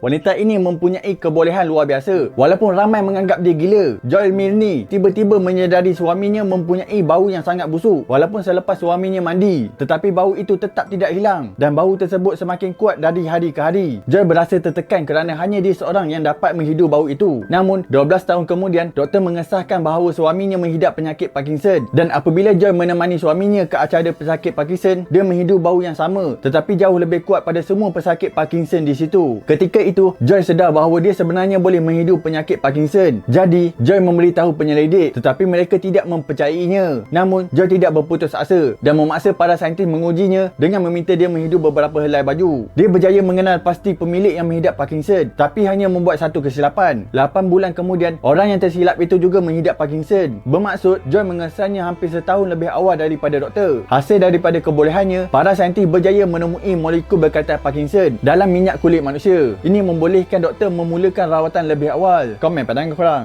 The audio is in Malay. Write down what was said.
Wanita ini mempunyai kebolehan luar biasa. Walaupun ramai menganggap dia gila, Joel Milne tiba-tiba menyedari suaminya mempunyai bau yang sangat busuk walaupun selepas suaminya mandi. Tetapi bau itu tetap tidak hilang dan bau tersebut semakin kuat dari hari ke hari. Joel berasa tertekan kerana hanya dia seorang yang dapat menghidu bau itu. Namun, 12 tahun kemudian, doktor mengesahkan bahawa suaminya menghidap penyakit Parkinson dan apabila Joel menemani suaminya ke acara pesakit Parkinson, dia menghidu bau yang sama tetapi jauh lebih kuat pada semua pesakit Parkinson di situ. Ketika itu, Joy sedar bahawa dia sebenarnya boleh menghidu penyakit Parkinson. Jadi, Joy memberitahu penyelidik tetapi mereka tidak mempercayainya. Namun, Joy tidak berputus asa dan memaksa para saintis mengujinya dengan meminta dia menghidu beberapa helai baju. Dia berjaya mengenal pasti pemilik yang menghidap Parkinson tapi hanya membuat satu kesilapan. 8 bulan kemudian, orang yang tersilap itu juga menghidap Parkinson. Bermaksud, Joy mengesannya hampir setahun lebih awal daripada doktor. Hasil daripada kebolehannya, para saintis berjaya menemui molekul berkaitan Parkinson dalam minyak kulit manusia. Ini membolehkan doktor memulakan rawatan lebih awal. Komen pandangan korang.